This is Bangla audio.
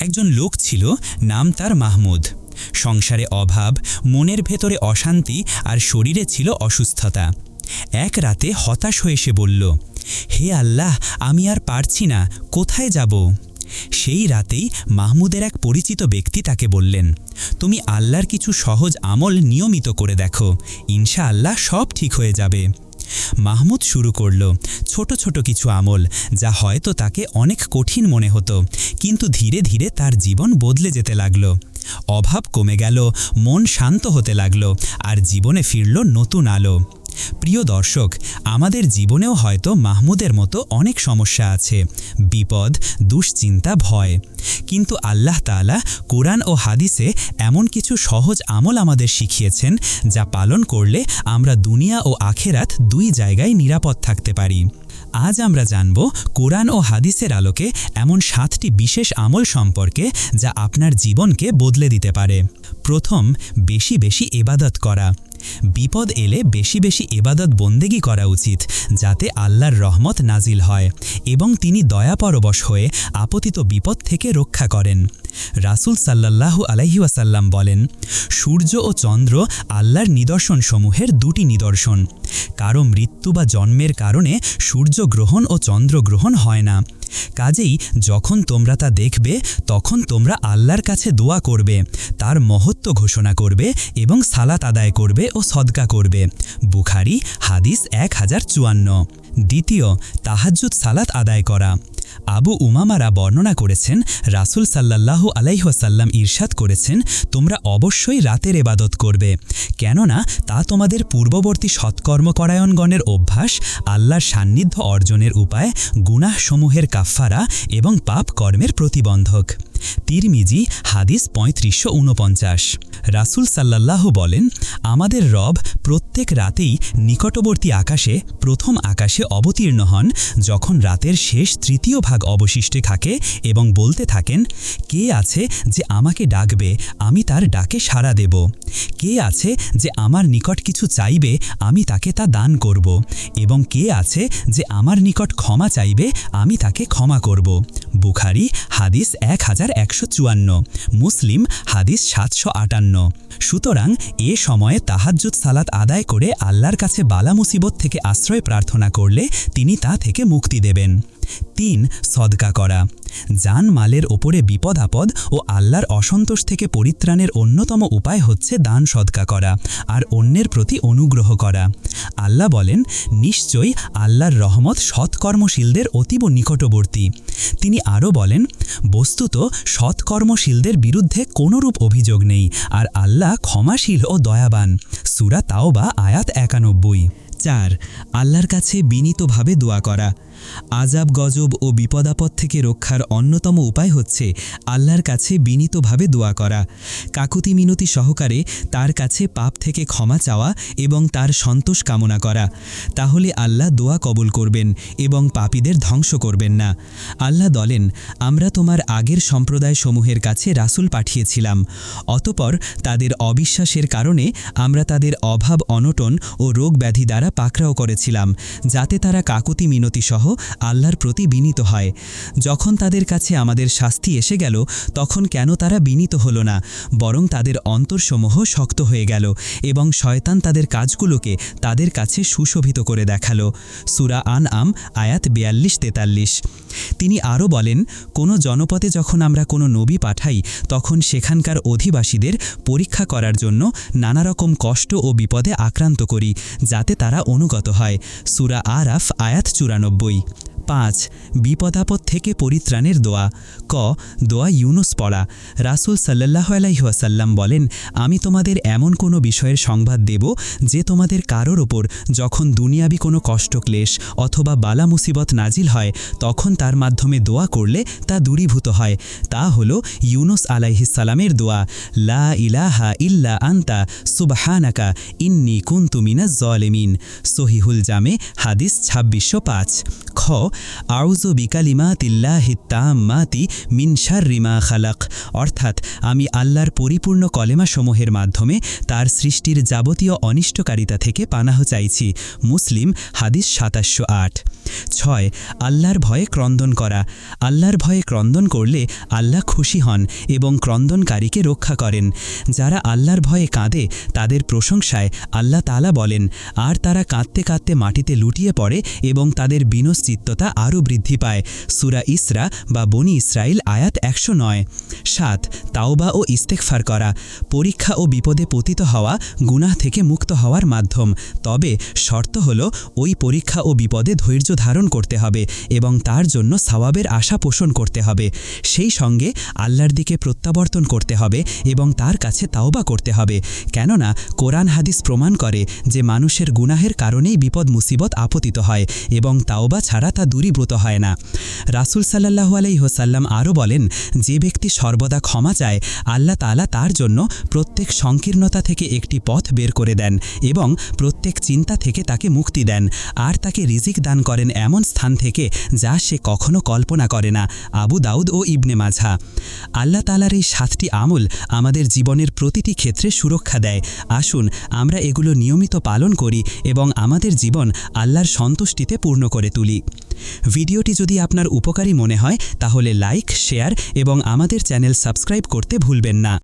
একজন লোক ছিল, নাম তার মাহমুদ। সংসারে অভাব, মনের ভেতরে অশান্তি আর শরীরে ছিল অসুস্থতা। এক রাতে হতাশ হয়ে সে বলল, হে আল্লাহ, আমি আর পারছি না, কোথায় যাব? সেই রাতেই মাহমুদের এক পরিচিত ব্যক্তি তাকে বললেন, তুমি আল্লাহর কিছু সহজ আমল নিয়মিত করে দেখো ইনশা আল্লাহ সব ঠিক হয়ে যাবে। মাহমুদ শুরু করল ছোট ছোট কিছু আমল, যা হয়তো তাকে অনেক কঠিন মনে হতো, কিন্তু ধীরে ধীরে তার জীবন বদলে যেতে লাগল। অভাব কমে গেল, মন শান্ত হতে লাগল, আর জীবনে ফিরল নতুন আলো। প্রিয় দর্শক, আমাদের জীবনেও হয়তো মাহমুদের মতো অনেক সমস্যা আছে। বিপদ, দুশ্চিন্তা, ভয়। কিন্তু আল্লাহ তাআলা কোরআন ও হাদিসে এমন কিছু সহজ আমল আমাদের শিখিয়েছেন যা পালন করলে আমরা দুনিয়া ও আখেরাত দুই জায়গায় নিরাপদ থাকতে পারি। আজ আমরা জানব কোরআন ও হাদিসের আলোকে এমন সাতটি বিশেষ আমল সম্পর্কে যা আপনার জীবনকে বদলে দিতে পারে। প্রথম, বেশি বেশি এবাদত করা। বিপদ এলে বেশি বেশি এবাদত বন্দেগি করা উচিত, যাতে আল্লাহর রহমত নাজিল হয় এবং তিনি দয়াপরবশ হয়ে আপতিত বিপদ থেকে রক্ষা করেন। রাসূল সাল্লাল্লাহু আলাইহি ওয়াসাল্লাম বলেন, সূর্য ও চন্দ্র আল্লাহর নিদর্শনসমূহের দুটি নিদর্শন। কারও মৃত্যু বা জন্মের কারণে সূর্যগ্রহণ ও চন্দ্রগ্রহণ হয় না। কাজেই যখন তোমরা তা দেখবে, তখন তোমরা আল্লাহর কাছে দোয়া করবে, তার মহত্ব ঘোষণা করবে এবং সালাত আদায় করবে ও সদকা করবে। বুখারি, হাদিস এক হাজার চুয়ান্ন। দ্বিতীয় তাহাজুদ সালাত আদায় করা। আবু উমামারা বর্ণনা করেছেন, রাসূল সাল্লাল্লাহু আলাইহাসাল্লাম ইরশাদ করেছেন, তোমরা অবশ্যই রাতের এবাদত করবে। কেননা তা তোমাদের পূর্ববর্তী সৎকর্মকরায়ণগণের অভ্যাস, আল্লাহর সান্নিধ্য অর্জনের উপায়, গুনাহসমূহের কাফফারা এবং পাপ কর্মের প্রতিবন্ধক। তিরমিজি, হাদিস পঁয়ত্রিশশো উনপঞ্চাশ। রাসুল সাল্লাল্লাহু বলেন, আমাদের রব প্রত্যেক রাতেই নিকটবর্তী আকাশে, প্রথম আকাশে অবতীর্ণ হন, যখন রাতের শেষ তৃতীয় ভাগ অবশিষ্টে থাকে এবং বলতে থাকেন, কে আছে যে আমাকে ডাকবে, আমি তার ডাকে সাড়া দেব? কে আছে যে আমার নিকট কিছু চাইবে, আমি তাকে তা দান করব? এবং কে আছে যে আমার নিকট ক্ষমা চাইবে, আমি তাকে ক্ষমা করব? বুখারি, হাদিস এক হাজার একশো চুয়ান্ন, মুসলিম, হাদিস সাতশো আটান্ন। সুতরাং এ সময়ে তাহাজ্জুদ সালাত আদায় করে আল্লাহর কাছে বালা মুসিবত থেকে আশ্রয় প্রার্থনা করলে তিনি তা থেকে মুক্তি দেবেন। তিন, সদকা করা। জান মালের ওপরে বিপদ আপদ ও আল্লাহর অসন্তোষ থেকে পরিত্রাণের অন্যতম উপায় হচ্ছে দান সদকা করা আর অন্যের প্রতি অনুগ্রহ করা। আল্লাহ বলেন, নিশ্চয়ই আল্লাহর রহমত সৎকর্মশীলদের অতীব নিকটবর্তী। তিনি আরও বলেন, বস্তুত সৎকর্মশীলদের বিরুদ্ধে কোনোরূপ অভিযোগ নেই আর আল্লাহ ক্ষমাশীল ও দয়াবান। সুরা তাওবা, আয়াত একানব্বই। চার, আল্লাহর কাছে বিনীতভাবে দোয়া করা। আজাব গজব ও বিপদাপদ থেকে রক্ষার অন্যতম উপায় হচ্ছে আল্লাহর কাছে বিনীতভাবে দোয়া করা। কাকুতি মিনতি সহকারে তার কাছে পাপ থেকে ক্ষমা চাওয়া এবং তার সন্তোষ কামনা করা। তাহলে আল্লাহ দোয়া কবুল করবেন এবং পাপীদের ধ্বংস করবেন না। আল্লাহ দলেন আমরা তোমার আগের সম্প্রদায়সমূহের কাছে রাসূল পাঠিয়েছিলাম। অতপর তাদের অবিশ্বাসের কারণে আমরা তাদের অভাব, অনটন ও রোগ ব্যাধি দ্বারা পাকড়াও করেছিলাম, যাতে তারা কাকুতি মিনতি সহ আল্লাহর প্রতি বিনীত হয়। যখন তাদের কাছে আমাদের শাস্তি এসে গেল, তখন কেন তারা বিনীত হল না, বরং তাদের অন্তরসমূহ শক্ত হয়ে গেল এবং শয়তান তাদের কাজগুলোকে তাদের কাছে সুশোভিত করে দেখাল। সুরা আন আম আয়াত বিয়াল্লিশ, তেতাল্লিশ। তিনি আরও বলেন, কোনো জনপদে যখন আমরা কোনো নবী পাঠাই, তখন সেখানকার অধিবাসীদের পরীক্ষা করার জন্য নানা রকম কষ্ট ও বিপদে আক্রান্ত করি, যাতে তারা অনুগত হয়। সুরা আরাফ আয়াত চুরানব্বই। পাঁচ, বিপদাপদ থেকে পরিত্রাণের দোয়া। ক, দোয়া ইউনুস পড়া। রাসুল সাল্লাহ আলাইহাসাল্লাম বলেন, আমি তোমাদের এমন কোনো বিষয়ের সংবাদ দেব যে তোমাদের কারোর ওপর যখন দুনিয়াবি কোনো কষ্ট কষ্টক্লেশ অথবা বালা মুসিবত নাজিল হয়, তখন তার মাধ্যমে দোয়া করলে তা দূরীভূত হয়। তা হল ইউনুস আলাইহিসালামের দোয়া, লা ইলাহা ইল্লা আন্তা, সুবহানাকা ইন্নি কুন্তুমিনা জলেমিন। সহিহুল জামে, হাদিস ছাব্বিশশো পাঁচ। খ আউজু বিকালিমা তিল্লা মাতি মিনসার রিমা খালাক। অর্থাৎ আমি আল্লাহর পরিপূর্ণ কলেমাসমূহের মাধ্যমে তার সৃষ্টির যাবতীয় অনিষ্টকারিতা থেকে পানাহ চাইছি। মুসলিম হাদিস সাতাশশো আট। ছয়, আল্লাহর ভয়ে ক্রন্দন করা। আল্লাহর ভয়ে ক্রন্দন করলে আল্লাহ খুশি হন এবং ক্রন্দনকারীকে রক্ষা করেন। যারা আল্লাহর ভয়ে কাঁদে, তাদের প্রশংসায় আল্লাহ তালা বলেন, আর তারা কাঁদতে কাঁদতে মাটিতে লুটিয়ে পড়ে এবং তাদের বিনশ্চিত্ততা আরও বৃদ্ধি পায়। সুরা ইসরা বা বনি ইসরাইল আয়াত একশো নয়। সাত, তাওবা ও ইস্তেকফার করা। পরীক্ষা ও বিপদে পতিত হওয়া গুনাহ থেকে মুক্ত হওয়ার মাধ্যম। তবে শর্ত হল, ওই পরীক্ষা ও বিপদে ধৈর্য ধারণ করতে হবে এবং তার জন্য সওয়াবের আশা পোষণ করতে হবে। সেই সঙ্গে আল্লাহর দিকে প্রত্যাবর্তন করতে হবে এবং তার কাছে তাওবা করতে হবে। কেননা, কোরআন হাদিস প্রমাণ করে যে মানুষের গুনাহের কারণেই বিপদ মুসিবত আপতিত হয় এবং তাওবা ছাড়া তা দূরীভূত হয় না। রাসুল সাল্লাহু আলাইহসাল্লাম আরও বলেন, যে ব্যক্তি সর্বদা ক্ষমা চায়, আল্লাহ তালা তার জন্য প্রত্যেক সংকীর্ণতা থেকে একটি পথ বের করে দেন এবং প্রত্যেক চিন্তা থেকে তাকে মুক্তি দেন। আর তাকে রিজিক দান করেন এমন স্থান থেকে যা সে কখনো কল্পনা করে না। আবু দাউদ ও ইবনে মাঝা আল্লাহ তালার এই সাতটি আমল আমাদের জীবনের প্রতিটি ক্ষেত্রে সুরক্ষা দেয়। আসুন, আমরা এগুলো নিয়মিত পালন করি এবং আমাদের জীবন আল্লাহর সন্তুষ্টিতে পূর্ণ করে তুলি। ভিডিওটি যদি আপনার উপকারী মনে হয় তাহলে লাইক শেয়ার এবং আমাদের চ্যানেল সাবস্ক্রাইব করতে ভুলবেন না।